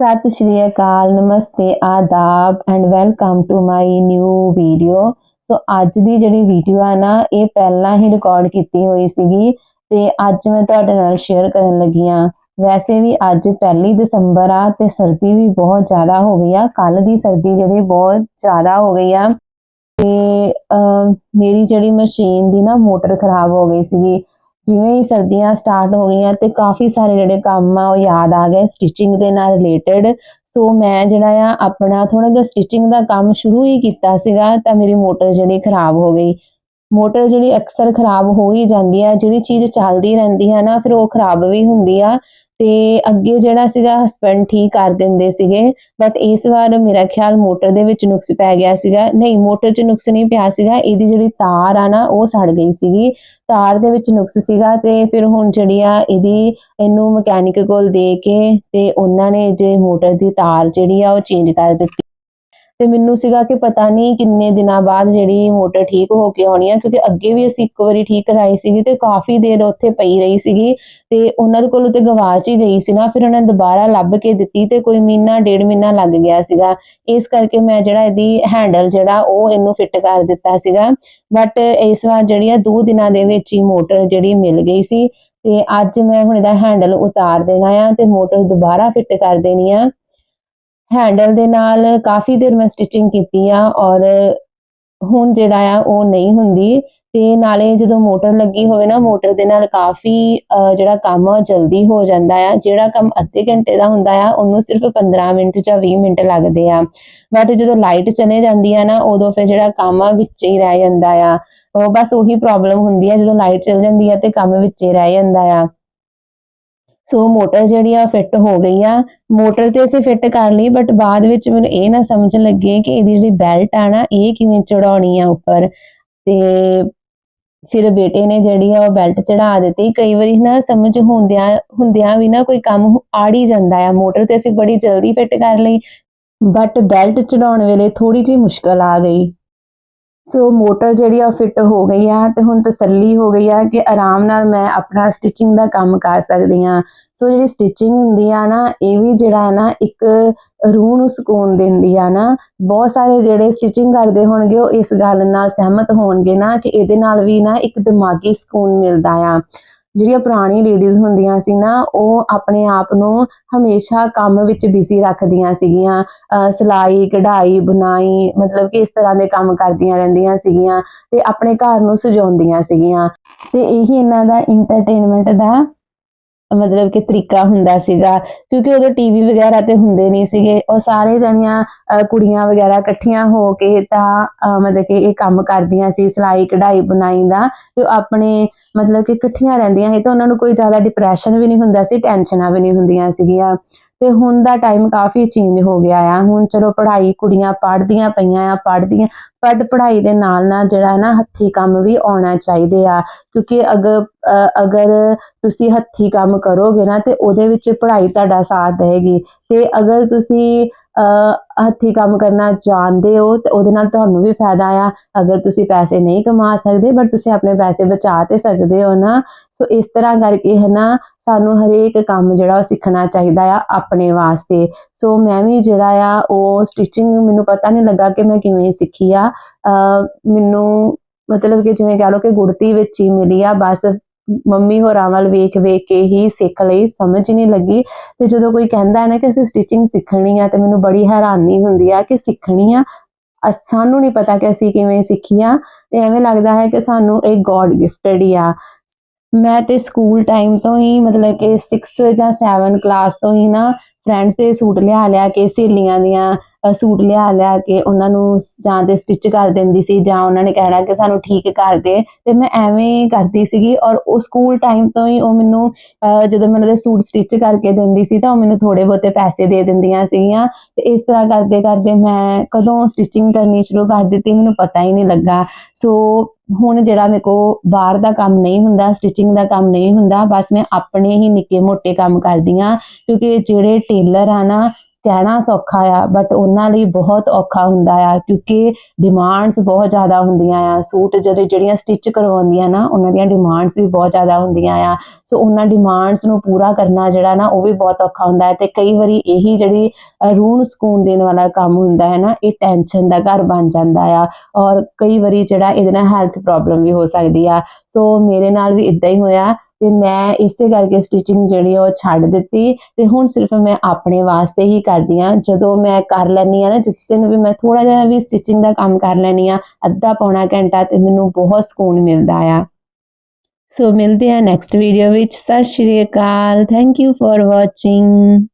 ਸਤਿ ਸ਼੍ਰੀ ਅਕਾਲ, ਨਮਸਤੇ, ਆਦਾਬ and welcome to my new video so ਅੱਜ ਦੀ ਜਿਹੜੀ ਵੀਡੀਓ ਆ ਨਾ, ਇਹ ਪਹਿਲਾਂ ਹੀ ਰਿਕਾਰਡ ਕੀਤੀ ਹੋਈ ਸੀਗੀ ਤੇ ਅੱਜ ਮੈਂ ਤੁਹਾਡੇ ਨਾਲ ਸ਼ੇਅਰ ਕਰਨ ਲੱਗੀ ਆ ਵੈਸੇ ਵੀ ਅੱਜ ਪਹਿਲੀ ਦਸੰਬਰ ਆ ਤੇ ਸਰਦੀ ਵੀ ਬਹੁਤ ਜ਼ਿਆਦਾ ਹੋ ਗਈ ਆ। ਕੱਲ ਦੀ ਸਰਦੀ ਜਿਹੜੀ ਬਹੁਤ ਜ਼ਿਆਦਾ ਹੋ ਗਈ ਆ। ਤੇ ਮੇਰੀ ਜਿਹੜੀ ਮਸ਼ੀਨ ਦੀ ਨਾ ਮੋਟਰ ਖਰਾਬ ਹੋ ਗਈ ਸੀਗੀ। ਜਿਵੇਂ ਹੀ ਸਰਦੀਆਂ ਸਟਾਰਟ ਹੋ ਗਈਆਂ ਤੇ ਕਾਫੀ ਸਾਰੇ ਜਿਹੜੇ ਕੰਮ ਆ ਉਹ ਯਾਦ ਆ ਗਏ ਸਟਿਚਿੰਗ ਦੇ ਨਾਲ ਰਿਲੇਟਡ ਸੋ ਮੈਂ ਜਿਹੜਾ ਆ ਆਪਣਾ ਥੋੜਾ ਜਿਹਾ ਸਟਿਚਿੰਗ ਦਾ ਕੰਮ ਸ਼ੁਰੂ ਹੀ ਕੀਤਾ ਸੀਗਾ ਤਾਂ ਮੇਰੀ ਮੋਟਰ ਜਿਹੜੀ ਖਰਾਬ ਹੋ ਗਈ। ਮੋਟਰ ਜਿਹੜੀ ਅਕਸਰ ਖਰਾਬ ਹੋ ਹੀ ਜਾਂਦੀ ਆ, ਜਿਹੜੀ ਚੀਜ਼ ਚੱਲਦੀ ਰਹਿੰਦੀ ਹੈ ਨਾ, ਫਿਰ ਉਹ ਖਰਾਬ ਵੀ ਹੁੰਦੀ ਆ। ਤੇ ਅੱਗੇ ਜਿਹੜਾ ਸੀਗਾ ਹਸਬੰਡ ਠੀਕ ਕਰ ਦਿੰਦੇ ਸੀਗੇ ਬਟ ਇਸ ਵਾਰ ਮੇਰਾ ਖਿਆਲ ਮੋਟਰ ਦੇ ਵਿੱਚ ਨੁਕਸ ਪੈ ਗਿਆ ਸੀਗਾ। ਨਹੀਂ, ਮੋਟਰ 'ਚ ਨੁਕਸ ਨਹੀਂ ਪਿਆ ਸੀਗਾ, ਇਹਦੀ ਜਿਹੜੀ ਤਾਰ ਆ ਨਾ, ਉਹ ਸੜ ਗਈ ਸੀਗੀ। ਤਾਰ ਦੇ ਵਿੱਚ ਨੁਕਸ ਸੀਗਾ ਤੇ ਫਿਰ ਹੁਣ ਜਿਹੜੀ ਆ ਇਹਦੀ, ਇਹਨੂੰ ਮਕੈਨਿਕ ਕੋਲ ਦੇ ਕੇ ਤੇ ਉਹਨਾਂ ਨੇ ਜੇ ਮੋਟਰ ਦੀ ਤਾਰ ਜਿਹੜੀ ਆ ਉਹ ਚੇਂਜ ਕਰ ਦਿੱਤੀ। ਤੇ ਮੈਨੂੰ ਸੀਗਾ ਕਿ ਪਤਾ ਨਹੀਂ ਕਿੰਨੇ ਦਿਨਾਂ ਬਾਅਦ ਜਿਹੜੀ ਮੋਟਰ ਠੀਕ ਹੋ ਕੇ ਆਉਣੀ ਆ, ਕਿਉਂਕਿ ਅੱਗੇ ਵੀ ਅਸੀਂ ਇੱਕ ਵਾਰੀ ਠੀਕ ਕਰਾਈ ਸੀਗੀ ਤੇ ਕਾਫੀ ਦੇਰ ਉੱਥੇ ਪਈ ਰਹੀ ਸੀਗੀ ਤੇ ਉਹਨਾਂ ਦੇ ਕੋਲੋਂ ਤੇ ਗਵਾਚ ਹੀ ਗਈ ਸੀ ਨਾ, ਫਿਰ ਉਹਨਾਂ ਨੇ ਦੁਬਾਰਾ ਲੱਭ ਕੇ ਦਿੱਤੀ ਤੇ ਕੋਈ ਮਹੀਨਾ, ਡੇਢ ਮਹੀਨਾ ਲੱਗ ਗਿਆ ਸੀਗਾ। ਇਸ ਕਰਕੇ ਮੈਂ ਜਿਹੜਾ ਇਹਦੀ ਹੈਂਡਲ ਜਿਹੜਾ ਉਹ ਇਹਨੂੰ ਫਿੱਟ ਕਰ ਦਿੱਤਾ ਸੀਗਾ। ਬਟ ਇਸ ਵਾਰ ਜਿਹੜੀ ਆ, ਦੋ ਦਿਨਾਂ ਦੇ ਵਿੱਚ ਹੀ ਮੋਟਰ ਜਿਹੜੀ ਮਿਲ ਗਈ ਸੀ ਤੇ ਅੱਜ ਮੈਂ ਹੁਣ ਇਹਦਾ ਹੈਂਡਲ ਉਤਾਰ ਦੇਣਾ ਆ ਤੇ ਮੋਟਰ ਦੁਬਾਰਾ ਫਿੱਟ ਕਰ ਦੇਣੀ ਆ। ਹੈਂਡਲ ਦੇ ਨਾਲ ਕਾਫੀ ਦੇਰ ਮੈਂ ਸਟਿਚਿੰਗ ਕੀਤੀ ਆ ਔਰ ਹੁਣ ਜਿਹੜਾ ਆ ਉਹ ਨਹੀਂ ਹੁੰਦੀ ਤੇ ਨਾਲੇ ਜਦੋਂ ਮੋਟਰ ਲੱਗੀ ਹੋਵੇ ਨਾ, ਮੋਟਰ ਦੇ ਨਾਲ ਕਾਫੀ ਜਿਹੜਾ ਕੰਮ ਆ ਉਹ ਜਲਦੀ ਹੋ ਜਾਂਦਾ ਆ। ਜਿਹੜਾ ਕੰਮ ਅੱਧੇ ਘੰਟੇ ਦਾ ਹੁੰਦਾ ਆ, ਉਹਨੂੰ ਸਿਰਫ 15 ਮਿੰਟ ਜਾਂ 20 ਮਿੰਟ ਲੱਗਦੇ ਆ। ਬਟ ਜਦੋਂ ਲਾਈਟ ਚਲੇ ਜਾਂਦੀ ਆ ਨਾ, ਉਦੋਂ ਫਿਰ ਜਿਹੜਾ ਕੰਮ ਆ ਵਿੱਚ ਹੀ ਰਹਿ ਜਾਂਦਾ ਆ। ਉਹ ਬਸ ਉਹੀ ਪ੍ਰੋਬਲਮ ਹੁੰਦੀ ਆ ਜਦੋਂ ਲਾਈਟ ਚਲ ਜਾਂਦੀ ਆ ਤੇ ਕੰਮ ਵਿੱਚ ਹੀ ਰਹਿ ਜਾਂਦਾ ਆ। ਸੋ ਮੋਟਰ ਜਿਹੜੀ ਆ ਫਿੱਟ ਹੋ ਗਈ ਆ ਮੋਟਰ ਤੇ ਅਸੀਂ ਫਿੱਟ ਕਰ ਲਈ ਬਟ ਬਾਅਦ ਵਿੱਚ ਮੈਨੂੰ ਇਹ ਨਾ ਸਮਝ ਲੱਗੇ ਕਿ ਇਹਦੀ ਜਿਹੜੀ ਬੈਲਟ ਆ ਨਾ, ਇਹ ਕਿਵੇਂ ਚੜਾਉਣੀ ਆ ਉੱਪਰ। ਤੇ ਫਿਰ ਬੇਟੇ ਨੇ ਜਿਹੜੀ ਆ ਉਹ ਬੈਲਟ ਚੜਾ ਦਿੱਤੀ। ਕਈ ਵਾਰੀ ਨਾ ਸਮਝ ਹੁੰਦਿਆਂ ਹੁੰਦਿਆਂ ਵੀ ਨਾ ਕੋਈ ਕੰਮ ਆੜ ਹੀ ਜਾਂਦਾ ਆ। ਮੋਟਰ ਤੇ ਅਸੀਂ ਬੜੀ ਜਲਦੀ ਫਿੱਟ ਕਰ ਲਈ ਬਟ ਬੈਲਟ ਚੜਾਉਣ ਵੇਲੇ ਥੋੜੀ ਜਿਹੀ ਮੁਸ਼ਕਲ ਆ ਗਈ। ਸੋ ਮੋਟਰ ਜਿਹੜੀ ਆ ਫਿੱਟ ਹੋ ਗਈ ਆ ਤੇ ਹੁਣ ਤਸੱਲੀ ਹੋ ਗਈ ਆ ਕਿ ਆਰਾਮ ਨਾਲ ਮੈਂ ਆਪਣਾ ਸਟਿਚਿੰਗ ਦਾ ਕੰਮ ਕਰ ਸਕਦੀ ਆ। ਸੋ ਜਿਹੜੀ ਸਟਿਚਿੰਗ ਹੁੰਦੀ ਆ ਨਾ, ਇਹ ਵੀ ਜਿਹੜਾ ਹੈ ਨਾ, ਇੱਕ ਰੂਹ ਨੂੰ ਸਕੂਨ ਦਿੰਦੀ ਆ ਨਾ। ਬਹੁਤ ਸਾਰੇ ਜਿਹੜੇ ਸਟਿਚਿੰਗ ਕਰਦੇ ਹੋਣਗੇ, ਉਹ ਇਸ ਗੱਲ ਨਾਲ ਸਹਿਮਤ ਹੋਣਗੇ ਨਾ ਕਿ ਇਹਦੇ ਨਾਲ ਵੀ ਨਾ ਇੱਕ ਦਿਮਾਗੀ ਸਕੂਨ ਮਿਲਦਾ ਆ। ਜਿਹੜੀਆਂ ਪੁਰਾਣੀ ਲੇਡੀਜ਼ ਹੁੰਦੀਆਂ ਸੀ ਨਾ, ਉਹ ਆਪਣੇ ਆਪ ਨੂੰ ਹਮੇਸ਼ਾ ਕੰਮ ਵਿੱਚ ਬਿਜ਼ੀ ਰੱਖਦੀਆਂ ਸੀਗੀਆਂ। ਅਹ ਸਿਲਾਈ, ਕਢਾਈ, ਬੁਣਾਈ, ਮਤਲਬ ਕਿ ਇਸ ਤਰ੍ਹਾਂ ਦੇ ਕੰਮ ਕਰਦੀਆਂ ਰਹਿੰਦੀਆਂ ਸੀਗੀਆਂ ਤੇ ਆਪਣੇ ਘਰ ਨੂੰ ਸਜਾਉਂਦੀਆਂ ਸੀਗੀਆਂ। ਤੇ ਇਹੀ ਇਹਨਾਂ ਦਾ ਇੰਟਰਟੇਨਮੈਂਟ ਦਾ ਮਤਲਬ ਕਿ ਤਰੀਕਾ ਹੁੰਦਾ ਸੀਗਾ, ਕਿਉਂਕਿ ਉਦੋਂ ਟੀਵੀ ਵਗੈਰਾ ਤੇ ਹੁੰਦੇ ਨਹੀਂ ਸੀਗੇ। ਉਹ ਸਾਰੇ ਜਣੀਆਂ ਕੁੜੀਆਂ ਵਗੈਰਾ ਇਕੱਠੀਆਂ ਹੋ ਕੇ ਤਾਂ ਮਤਲਬ ਕਿ ਇਹ ਕੰਮ ਕਰਦੀਆਂ ਸੀ, ਸਿਲਾਈ, ਕਢਾਈ, ਬੁਣਾਈ ਦਾ। ਤੇ ਉਹ ਆਪਣੇ, ਮਤਲਬ ਕਿ ਇਕੱਠੀਆਂ ਰਹਿੰਦੀਆਂ ਸੀ ਤਾਂ ਉਹਨਾਂ ਨੂੰ ਕੋਈ ਜ਼ਿਆਦਾ ਡਿਪਰੈਸ਼ਨ ਵੀ ਨਹੀਂ ਹੁੰਦਾ ਸੀ ਟੈਨਸ਼ਨਾਂ ਵੀ ਨਹੀਂ ਹੁੰਦੀਆਂ ਸੀਗੀਆਂ। ਤੇ ਹੁਣ ਦਾ ਟਾਈਮ ਕਾਫੀ ਚੇਂਜ ਹੋ ਗਿਆ ਆ। ਹੁਣ ਚਲੋ ਪੜ੍ਹਾਈ ਕੁੜੀਆਂ ਪੜ੍ਹਦੀਆਂ ਪਈਆਂ ਆ ਪੜ੍ਹਦੀਆਂ ਬਟ ਪੜ੍ਹਾਈ ਦੇ ਨਾਲ ਨਾਲ ਜਿਹੜਾ ਹੈ ਨਾ ਹੱਥੀ ਕੰਮ ਵੀ ਆਉਣਾ ਚਾਹੀਦੇ ਆ। ਕਿਉਂਕਿ ਅਗਰ ਅਗਰ ਤੁਸੀਂ ਹੱਥੀ ਕੰਮ ਕਰੋਗੇ ਨਾ ਤੇ ਉਹਦੇ ਵਿੱਚ ਪੜ੍ਹਾਈ ਤੁਹਾਡਾ ਸਾਥ ਦੇਗੀ ਤੇ ਅਗਰ ਤੁਸੀਂ ਅ, ਹੱਥੀ ਕੰਮ ਕਰਨਾ ਜਾਣਦੇ ਹੋ ਤੇ ਉਹਦੇ ਨਾਲ ਤੁਹਾਨੂੰ ਵੀ ਫਾਇਦਾ ਆ। ਅਗਰ ਤੁਸੀਂ ਪੈਸੇ ਨਹੀਂ ਕਮਾ ਸਕਦੇ ਬਟ ਤੁਸੀਂ ਆਪਣੇ ਪੈਸੇ ਬਚਾ ਤੇ ਸਕਦੇ ਹੋ ਨਾ। ਸੋ ਇਸ ਤਰ੍ਹਾਂ ਕਰਕੇ ਹੈ ਨਾ, ਸਾਨੂੰ ਹਰੇਕ ਕੰਮ ਜਿਹੜਾ ਉਹ ਸਿੱਖਣਾ ਚਾਹੀਦਾ ਆ ਆਪਣੇ ਵਾਸਤੇ। ਸੋ ਮੈਂ ਵੀ ਜਿਹੜਾ ਆ, ਉਹ ਸਟਿਚਿੰਗ ਮੈਨੂੰ ਪਤਾ ਨਹੀਂ ਲੱਗਾ ਕਿ ਮੈਂ ਕਿਵੇਂ ਸਿੱਖੀ ਆ। ਮੈਨੂੰ ਮਤਲਬ ਕਿ ਜਿਵੇਂ ਕਹ ਲਓ ਕਿ ਗੁੜਤੀ ਵਿੱਚ ਹੀ ਮਿਲੀ ਆ, ਬਸ ਮੰਮੀ ਹੋਰਾਂ ਵੱਲ ਵੇਖ ਵੇਖ ਕੇ ਹੀ ਸਿੱਖ ਲਈ, ਸਮਝ ਨਹੀਂ ਲੱਗੀ ਤੇ ਜਦੋਂ ਕੋਈ ਕਹਿੰਦਾ ਹੈ ਨਾ ਕਿ ਅਸੀਂ ਸਟਿਚਿੰਗ ਸਿੱਖਣੀ ਆ ਤੇ ਮੈਨੂੰ ਬੜੀ ਹੈਰਾਨੀ ਹੁੰਦੀ ਆ ਕਿ ਸਿੱਖਣੀ ਆ। ਸਾਨੂੰ ਨਹੀਂ ਪਤਾ ਕਿ ਅਸੀਂ ਕਿਵੇਂ ਸਿੱਖੀ ਆ ਤੇ ਐਵੇਂ ਲੱਗਦਾ ਹੈ ਕਿ ਸਾਨੂੰ ਇਹ ਗੋਡ ਗਿਫਟਡ ਹੀ ਆ। ਮੈਂ ਤੇ ਸਕੂਲ ਟਾਈਮ ਤੋਂ ਹੀ ਮਤਲਬ ਕਿ 6 ਜਾਂ 7 ਕਲਾਸ ਤੋਂ ਹੀ ਨਾ ਫਰੈਂਡਸ ਦੇ ਸੂਟ ਲਿਆ ਲਿਆ ਕੇ, ਸਹੇਲੀਆਂ ਦੀਆਂ ਸੂਟ ਲਿਆ ਲਿਆ ਕੇ ਉਹਨਾਂ ਨੂੰ ਜਾਂ ਤੇ ਸਟਿਚ ਕਰ ਦਿੰਦੀ ਸੀ ਜਾਂ ਉਹਨਾਂ ਨੇ ਕਹਿਣਾ ਕਿ ਸਾਨੂੰ ਠੀਕ ਕਰ ਦੇ। ਤੇ ਮੈਂ ਐਵੇਂ ਹੀ ਕਰਦੀ ਸੀਗੀ ਔਰ ਉਹ ਸਕੂਲ ਟਾਈਮ ਤੋਂ ਹੀ ਉਹ ਮੈਨੂੰ ਜਦੋਂ ਮੈਂ ਉਹਨਾਂ ਦੇ ਸੂਟ ਸਟਿਚ ਕਰਕੇ ਦਿੰਦੀ ਸੀ ਤਾਂ ਉਹ ਮੈਨੂੰ ਥੋੜੇ ਬਹੁਤੇ ਪੈਸੇ ਦੇ ਦਿੰਦੀਆਂ ਸੀਗੀਆਂ। ਤੇ ਇਸ ਤਰ੍ਹਾਂ ਕਰਦੇ ਕਰਦੇ ਮੈਂ ਕਦੋਂ ਸਟਿਚਿੰਗ ਕਰਨੀ ਸ਼ੁਰੂ ਕਰ ਦਿੱਤੀ ਮੈਨੂੰ ਪਤਾ ਹੀ ਨਹੀਂ ਲੱਗਾ। ਸੋ ਹੁਣ ਜਿਹੜਾ ਮੇਰੇ ਕੋ ਬਾਹਰ ਦਾ ਕੰਮ ਨਹੀਂ ਹੁੰਦਾ ਸਟਿਚਿੰਗ ਦਾ ਕੰਮ ਨਹੀਂ ਹੁੰਦਾ, ਬਸ ਮੈਂ ਆਪਣੇ ਹੀ ਨਿੱਕੇ ਮੋਟੇ ਕੰਮ ਕਰਦੀ ਹਾਂ। ਕਿਉਂਕਿ ਜਿਹੜੇ ਟੇਲਰ ਆ ਨਾ ਕਹਿਣਾ ਸੌਖਾ ਆ ਬਟ ਉਹਨਾਂ ਲਈ ਬਹੁਤ ਔਖਾ ਹੁੰਦਾ ਆ ਕਿਉਂਕਿ ਡਿਮਾਂਡਸ ਬਹੁਤ ਜ਼ਿਆਦਾ ਹੁੰਦੀਆਂ ਆ। ਸੂਟ ਜਿਹੜੇ ਜਿਹੜੀਆਂ ਸਟਿਚ ਕਰਵਾਉਂਦੀਆਂ ਨਾ ਉਹਨਾਂ ਦੀਆਂ ਡਿਮਾਂਡਸ ਵੀ ਬਹੁਤ ਜ਼ਿਆਦਾ ਹੁੰਦੀਆਂ ਆ। ਸੋ ਉਹਨਾਂ ਡਿਮਾਂਡਸ ਨੂੰ ਪੂਰਾ ਕਰਨਾ ਜਿਹੜਾ ਨਾ ਉਹ ਵੀ ਬਹੁਤ ਔਖਾ ਹੁੰਦਾ ਹੈ। ਤੇ ਕਈ ਵਾਰੀ ਇਹੀ ਜਿਹੜੀ ਅ, ਰੂਹ ਨੂੰ ਸਕੂਨ ਦੇਣ ਵਾਲਾ ਕੰਮ ਹੁੰਦਾ ਹੈ ਨਾ ਇਹ ਟੈਨਸ਼ਨ ਦਾ ਘਰ ਬਣ ਜਾਂਦਾ ਆ। ਔਰ ਕਈ ਵਾਰੀ ਜਿਹੜਾ ਇਹਦੇ ਨਾਲ ਹੈਲਥ ਪ੍ਰੋਬਲਮ ਵੀ ਹੋ ਸਕਦੀ ਆ। ਸੋ ਮੇਰੇ ਨਾਲ ਵੀ ਇਦਾਂ ਹੀ ਹੋਇਆ। ਤੇ ਮੈਂ ਇਸੇ ਕਰਕੇ ਸਟਿਚਿੰਗ ਜਿਹੜੀ ਉਹ ਛੱਡ ਦਿੱਤੀ ਤੇ ਹੁਣ ਸਿਰਫ ਮੈਂ ਆਪਣੇ ਵਾਸਤੇ ਹੀ ਕਰਦੀ ਆ। ਜਦੋਂ ਮੈਂ ਕਰ ਲੈਂਦੀ ਆ ਨਾ, ਜਿਸ ਦਿਨ ਵੀ ਮੈਂ ਥੋੜਾ ਜਿਹਾ ਵੀ ਸਟਿਚਿੰਗ ਦਾ ਕੰਮ ਕਰ ਲੈਂਦੀ ਆ, ਅੱਧਾ ਪੌਣਾ ਘੰਟਾ ਤੇ ਮੈਨੂੰ ਬਹੁਤ ਸਕੂਨ ਮਿਲਦਾ ਆ। ਸੋ ਮਿਲਦੇ ਆ ਨੈਕਸਟ ਵੀਡੀਓ ਵਿੱਚ। ਸਤਿ ਸ਼੍ਰੀ ਅਕਾਲ। Thank you for watching